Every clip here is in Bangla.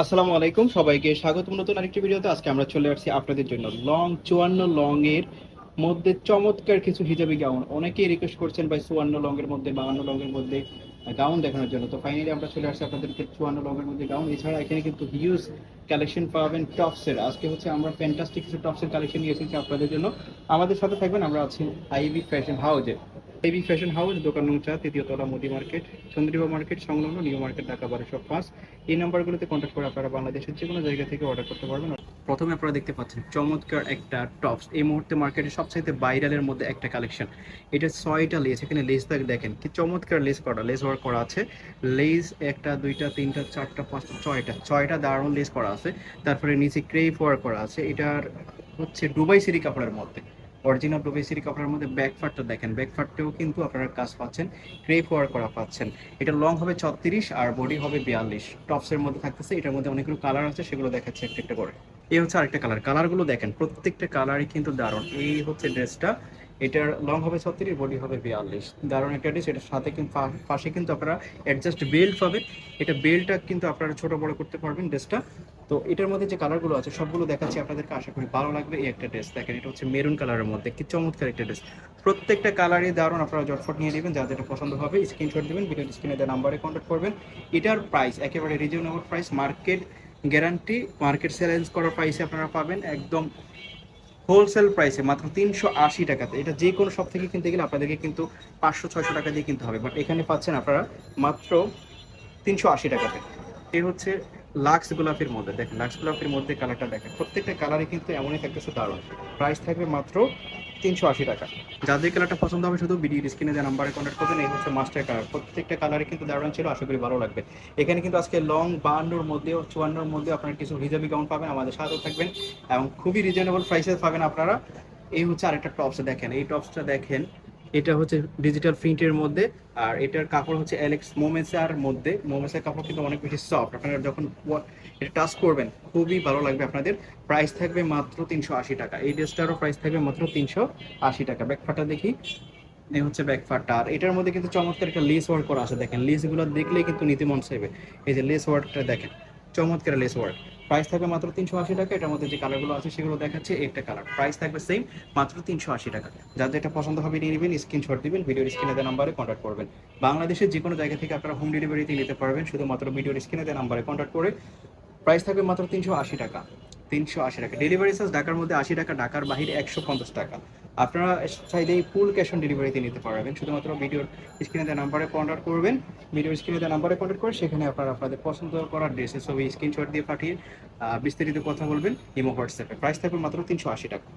আসসালামু আলাইকুম, সবাইকে স্বাগত। নতুন আরেকটি ভিডিওতে আজকে আমরা চলে আসছি আপনাদের জন্য লং, চুয়ান্ন লং এর মধ্যে চমৎকার কিছু হিজাবি গাউন। অনেকেই রিকোয়েস্ট করছেন, ভাই, চুয়ান্ন লং এর মধ্যে বাহান্ন লং এর মধ্যে গাউন দেখানোর জন্য। তো ফাইনালি আমরা চলে আসছি আপনাদেরকে চুয়ান্ন লং এর মধ্যে গাউন। এছাড়া এখানে কিন্তু হিউজ কালেকশন পাবেন টপসের আজকে হচ্ছে আমরা ফ্যান্টাস্টিক কিছু টপসের কালেকশন নিয়ে এসেছি আপনাদের জন্য। আমাদের সাথে থাকবেন, আমরা আছি আইবি ফ্যাশন হাউজে আইবি ফ্যাশন হাউস দোকান নং চা তৃতীয় তলা মোদি মার্কেট, চন্দ্রিমা মার্কেট, সংলগ্ন নিউ মার্কেট, ঢাকা বারোশো পাঁচ। এই নাম্বারগুলোতে কন্ট্যাক্ট করে আপনারা বাংলাদেশের যে কোনো জায়গা থেকে অর্ডার করতে পারবেন। প্রথমে আপনারা দেখতে পাচ্ছেন চমৎকার একটা টপস এই মুহূর্তে মার্কেটে সবচাইতে ভাইরালের মধ্যে একটা কালেকশন এটা ছয়টা লেস এখানে লেস দেখ দেখেন কি চমৎকার লেস করা লেস ওয়ার্ক করা আছে। লেস একটা, দুইটা, তিনটা, চারটা, পাঁচটা, ছয়টা ছয়টা দারুণ লেস করা আছে। তারপরে নিচে ক্রেপ ওয়ার্ক করা আছে। এটার হচ্ছে দুবাই সিরি কাপড়ের মধ্যে। অরিজিনাল সিরি কাপড়ের মধ্যে ব্যাক ফাটটা দেখেন। ব্যাক ফাটটাও কিন্তু আপনারা কাজ পাচ্ছেন ক্রেপ ওয়ার করা পাচ্ছেন। এটা লং হবে ছত্রিশ আর বডি হবে বিয়াল্লিশ। টপসের মধ্যে থাকতেছে, এটার মধ্যে অনেকগুলো কালার আছে, সেগুলো দেখাচ্ছে একটা একটা করে। এই হচ্ছে আরেকটা কালার কালারগুলো দেখেন, প্রত্যেকটা কালারই কিন্তু দারুণ। এই হচ্ছে ড্রেসটা এটার লং হবে ছত্রিশ বডি হবে বিয়াল্লিশ। দারুণ একটা ডিস এটার সাথে কিন্তু পাশে কিন্তু আপনারা অ্যাডজাস্ট বেল্ট পাবেন এটা বেল্টটা কিন্তু আপনারা ছোট বড় করতে পারবেন ড্রেসটা তো এটার মধ্যে যে কালারগুলো আছে, সবগুলো দেখাচ্ছি আপনাদেরকে, আশা করি ভালো লাগবে এই একটা ড্রেস দেখেন, এটা হচ্ছে মেরুন কালারের মধ্যে, কি চমৎকার একটা ড্রেস প্রত্যেকটা কালারই দারুণ, আপনারা জটফট নিয়ে নেবেন যাদের যেটা পছন্দ হবে স্ক্রিনশট দেবেন ভিডিও স্ক্রিনে দেওয়া নাম্বারে কন্ট্যাক্ট করবেন। এটার প্রাইস একেবারে reasonable price market guarantee market challenge করার প্রাইসে আপনারা পাবেন, একদম হোলসেল প্রাইসে মাত্র তিনশো আশি টাকাতে। এটা যে কোনো সব থেকে কিনতে গেলে আপনাদেরকে কিন্তু পাঁচশো, ছয়শো টাকা দিয়ে কিনতে হবে। বাট এখানে পাচ্ছেন আপনারা মাত্র তিনশো আশি টাকাতে। এ হচ্ছে লাক্স গোলাপের মধ্যে। দেখেন লাক্স গোলাপের মধ্যে কালারটা দেখেন। প্রত্যেকটা কালারে কিন্তু এমনই থাকতেছে দারুণ। প্রাইস থাকবে মাত্র তিনশো আশি টাকা। যাদের কালারটা পছন্দ হবে শুধু ভিডিও স্ক্রিনে যে নাম্বারে কন্ট্যাক্ট করবেন, এই হচ্ছে মাস্টার কালার প্রত্যেকটা কালারে কিন্তু দারুণ ছিল, আশা করি ভালো লাগবে। এখানে কিন্তু আজকে লং বাহান্নর মধ্যে চুয়ান্নর মধ্যে আপনারা কিছু হিজাবি গাউন পাবেন, আমাদের সাথেও থাকবেন এবং খুবই রিজনেবল প্রাইসে পাবেন আপনারা। এই হচ্ছে আরেকটা টপস দেখেন, এই টপসটা দেখেন। এটা হচ্ছে ডিজিটাল প্রিন্টের মধ্যে, আর এটার কাপড় হচ্ছে অ্যালেক্স মোমেসার মধ্যে। মোমেসার কাপড় কিন্তু অনেক বেশি সফট আপনারা যখন এটা টাচ করবেন, খুবই ভালো লাগবে আপনাদের। প্রাইস থাকবে মাত্র তিনশো আশি টাকা। এই ড্রেসটারও প্রাইস থাকবে মাত্র তিনশো আশি টাকা। ব্যাকফাটা দেখি। এই হচ্ছে ব্যাকফাটটা আর এটার মধ্যে কিন্তু চমৎকার একটা লেস ওয়ার্ক করা আছে দেখেন। লেসগুলো দেখলেই কিন্তু নীতি মন চাইবে। এই যে লেস ওয়ার্কটা দেখেন। চমৎকার লেস ওয়ার্ক প্রাইস থাকবে মাত্র তিনশো আশি টাকা। এটার মধ্যে যে কালারগুলো আছে, সেগুলো দেখাচ্ছে, একটা কালার প্রাইস থাকবে সেম মাত্র তিনশো আশি টাকা। যার যেটা পছন্দ হবে নিয়ে নেবেন স্ক্রিনশট দিবেন ভিডিওর স্ক্রিনে দেওয়া নাম্বারে কন্ট্যাক্ট করবেন। বাংলাদেশের যে কোনো জায়গা থেকে আপনারা হোম ডেলিভারিতে নিতে পারবেন, শুধুমাত্র ভিডিওর স্ক্রিনে দেওয়া নাম্বারে কন্ট্যাক্ট করে। প্রাইস থাকবে মাত্র তিনশো আশি টাকা। তিনশো আশি টাকা। ডেলিভারি চার্জ ঢাকার মধ্যে আশি টাকা, ঢাকার বাহিরে একশো পঞ্চাশ টাকা। আপনারা চাইলে ফুল ক্যাশ অন ডেলিভারিতে নিতে পারবেন। শুধুমাত্র ভিডিওর স্ক্রিনে দেওয়া নাম্বারে কন্ট্যাক্ট করবেন। ভিডিওর স্ক্রিনে দেওয়া নাম্বারে কন্ট্যাক্ট করে সেখানে আপনারা আপনাদের পছন্দ করা ড্রেসের ছবি স্ক্রিনশট দিয়ে পাঠিয়ে বিস্তারিত কথা বলবেন ইমো হোয়াটসঅ্যাপে। প্রাইস থাকবে মাত্র তিনশো আশি টাকা।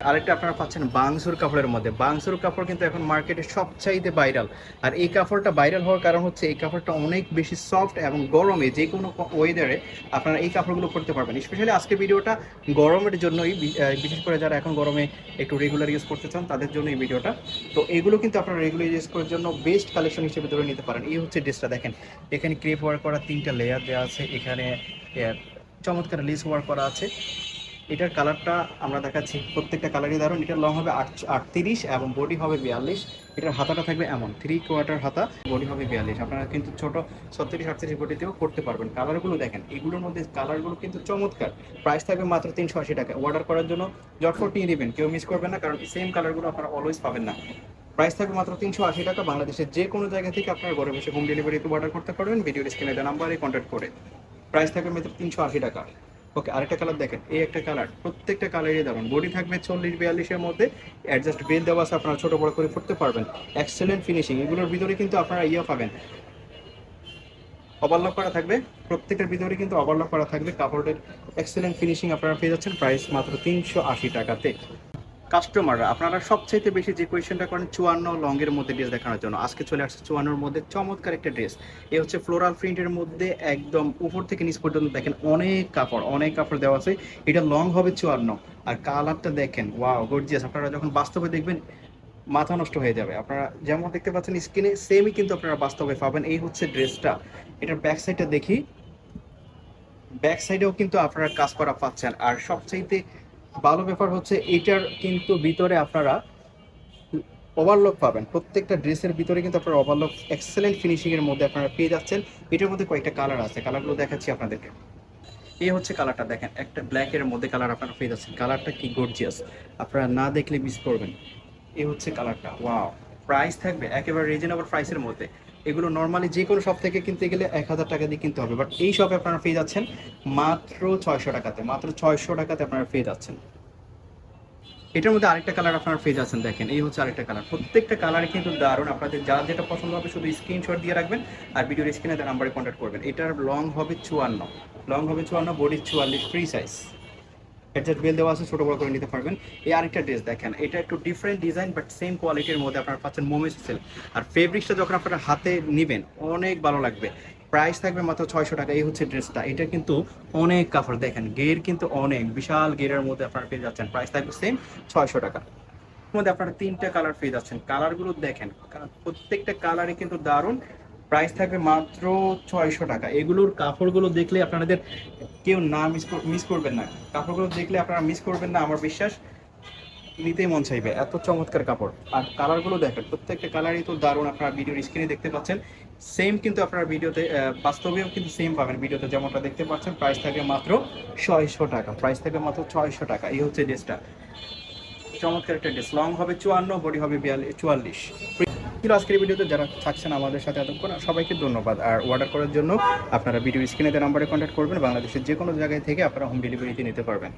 আরেকটা আপনারা পাচ্ছেন বাংসুর কাপড়ের মধ্যে। বাংসুর কাপড় কিন্তু এখন মার্কেটে সবচাইতে ভাইরাল আর এই কাপড়টা ভাইরাল হওয়ার কারণ হচ্ছে এই কাপড়টা অনেক বেশি সফট এবং গরমে যে কোনো ওয়েদারে আপনারা এই কাপড়গুলো পরতে পারবেন। স্পেশালি আজকে ভিডিওটা গরমের জন্যই বিশেষ করে যারা এখন গরমে একটু রেগুলার ইউজ করতে চান, তাদের জন্য এই ভিডিওটা। তো এগুলো কিন্তু আপনারা রেগুলার ইউজ করার জন্য বেস্ট কালেকশন হিসেবে ধরে নিতে পারেন। এই হচ্ছে ড্রেসটা দেখেন। এখানে ক্রেপ ওয়ার্ক করা তিনটা লেয়ার দেওয়া আছে। এখানে চমৎকার লেস ওয়ার্ক করা আছে। এটার কালারটা আমরা দেখাচ্ছি। প্রত্যেকটা কালারই দারুণ। এটার লং হবে আট- আটত্রিশ এবং বডি হবে বিয়াল্লিশ। এটার হাতাটা থাকবে এমন থ্রি কোয়ার্টার হাতা বডি হবে বিয়াল্লিশ। আপনারা কিন্তু ছোট ছত্রিশ, আটত্রিশ বডিতেও করতে পারবেন। কালারগুলো দেখেন, এগুলোর মধ্যে কালারগুলো কিন্তু চমৎকার। প্রাইস থাকবে মাত্র তিনশো আশি টাকা। অর্ডার করার জন্য জটফট নিয়ে নেবেন, কেউ মিস করবেন না, কারণ সেম কালারগুলো আপনারা অলওয়েজ পাবেন না। প্রাইস থাকবে মাত্র তিনশো আশি টাকা। বাংলাদেশের যে কোনো জায়গা থেকে আপনারা ঘরে বসে হোম ডেলিভারিতে অর্ডার করতে পারবেন। ভিডিও স্ক্রিনে দেওয়া নাম্বারে কন্ট্যাক্ট করে। প্রাইস থাকবে মাত্র তিনশো আশি টাকা। ওকে আরেকটা কালার দেখেন। এই একটা কালার প্রত্যেকটা কালারই দারুণ বডি থাকবে চল্লিশ বিয়াল্লিশের মধ্যে। অ্যাডজাস্ট বেল দেওয়া আছে, আপনারা ছোটো বড় করে করতে পারবেন। এক্সেলেন্ট ফিনিশিং এগুলোর ভিতরে কিন্তু আপনারা ইয়ে পাবেন। ওভারলক করা থাকবে। প্রত্যেকটার ভিতরে কিন্তু ওভারলক করা থাকবে। কাপড়ের এক্সেলেন্ট ফিনিশিং আপনারা পেয়ে যাচ্ছেন। প্রাইস মাত্র তিনশো আশি টাকাতে। কাস্টমাররা আপনারা সবচাইতে বেশি যে কোয়েশ্চেনটা করেন, চুয়ান্ন লংয়ের মধ্যে ড্রেস দেখানোর জন্য। আজকে চলে আসছে চুয়ান্নর মধ্যে চমৎকার একটা ড্রেস এ হচ্ছে ফ্লোরাল প্রিন্টের মধ্যে একদম উপর থেকে নিচ পর্যন্ত দেখেন অনেক কাপড় অনেক কাপড় দেওয়া আছে। এটা লং হবে চুয়ান্ন। আর কালারটা দেখেন ওয়াও গর্জিয়াস আপনারা যখন বাস্তবে দেখবেন, মাথা নষ্ট হয়ে যাবে। আপনারা যেমন দেখতে পাচ্ছেন স্ক্রিনে সেমই কিন্তু আপনারা বাস্তবে পাবেন। এই হচ্ছে ড্রেসটা এটার ব্যাক সাইডটা দেখি। ব্যাক সাইডেও কিন্তু আপনারা কাজ করা পাচ্ছেন। আর সবচাইতে ভালো ব্যাপার হচ্ছে এটার কিন্তু ভিতরে আপনারা ওভারলক পাবেন। প্রত্যেকটা ড্রেসের ভিতরে কিন্তু আপনারা ওভারলক এক্সেলেন্ট ফিনিশিং এর মধ্যে আপনারা পেয়ে যাচ্ছেন। এটার মধ্যে কয়েকটা কালার আছে। কালারগুলো দেখাচ্ছি আপনাদেরকে। এই হচ্ছে কালারটা দেখেন। একটা ব্ল্যাকের মধ্যে কালার আপনারা পেয়ে যাচ্ছেন। কালারটা কি গর্জিয়াস আপনারা না দেখলে মিস করবেন। এই হচ্ছে কালারটা ওয়াও প্রাইস থাকবে একেবারে রিজনেবল প্রাইসের মধ্যে। এগুলো নর্মালি যে কোনো শপ থেকে কিনতে গেলে এক হাজার টাকা দিয়ে কিনতে হবে। বাট এই শপে আপনারা পেয়ে যাচ্ছেন মাত্র ছয়শো টাকাতে, মাত্র ছয়শো টাকাতে আপনারা পেয়ে যাচ্ছেন। এটার মধ্যে আরেকটা কালার আপনারা পেয়ে যাচ্ছেন, দেখেন, এই হচ্ছে আরেকটা কালার প্রত্যেকটা কালারে কিন্তু দারুণ, আপনাদের যা যেটা পছন্দ হবে শুধু স্ক্রিনশট দিয়ে রাখবেন আর ভিডিওর স্ক্রিনে তার নাম্বারে কন্ট্যাক্ট করবেন। এটার লং হবে চুয়ান্ন লং হবে চুয়ান্ন বডি চুয়াল্লিশ ফ্রি সাইজ হেডসেট বেল দেওয়া আছে, ছোট বড় করে নিতে পারবেন। এই আরেকটা ড্রেস দেখেন, এটা একটু ডিফারেন্ট ডিজাইন বাট সেম কোয়ালিটির মধ্যে আপনারা পাচ্ছেন মোমেস সেল আর ফেব্রিক্সটা যখন আপনারা হাতে নেবেন, অনেক ভালো লাগবে। প্রাইস থাকবে মাত্র ছয়শো টাকা, এই হচ্ছে ড্রেসটা এটা কিন্তু অনেক কাপড়, দেখেন, গের কিন্তু অনেক, বিশাল গেরের মধ্যে আপনারা পেয়ে যাচ্ছেন। প্রাইস থাকবে সেম ছয়শো টাকা। মধ্যে আপনারা তিনটা কালার পেয়ে যাচ্ছেন। কালারগুলো দেখেন প্রত্যেকটা কালারই কিন্তু দারুণ। প্রাইস থাকবে মাত্র ছয়শো টাকা। এগুলোর কাপড়গুলো দেখলে আপনাদের কেউ না মিস মিস করবেন না। কাপড়গুলো দেখলে আপনারা মিস করবেন না, আমার বিশ্বাস। নিতেই মন চাইবে। এত চমৎকার কাপড়। আর কালারগুলো দেখেন, প্রত্যেকটা কালারই তো দারুণ আপনারা ভিডিওর স্ক্রিনে দেখতে পাচ্ছেন। সেম কিন্তু আপনারা ভিডিওতে বাস্তবেও কিন্তু সেম পাবেন। ভিডিওতে যেমনটা দেখতে পাচ্ছেন প্রাইস থাকে মাত্র ছয়শো টাকা। প্রাইস থাকে মাত্র ছয়শো টাকা। এই হচ্ছে ড্রেসটা চমৎকার একটা ড্রেস লং হবে চুয়ান্ন বডি হবে বিয়াল্লিশ চুয়াল্লিশ। ছিল আজকের ভিডিওতে যারা থাকছেন আমাদের সাথে এতক্ষণ, সবাইকে ধন্যবাদ। আর অর্ডার করার জন্য আপনারা ভিডিও স্ক্রিনে নাম্বারে কন্ট্যাক্ট করবেন, বাংলাদেশের যে কোনো জায়গায় থেকে আপনারা হোম ডেলিভারিতে নিতে পারবেন।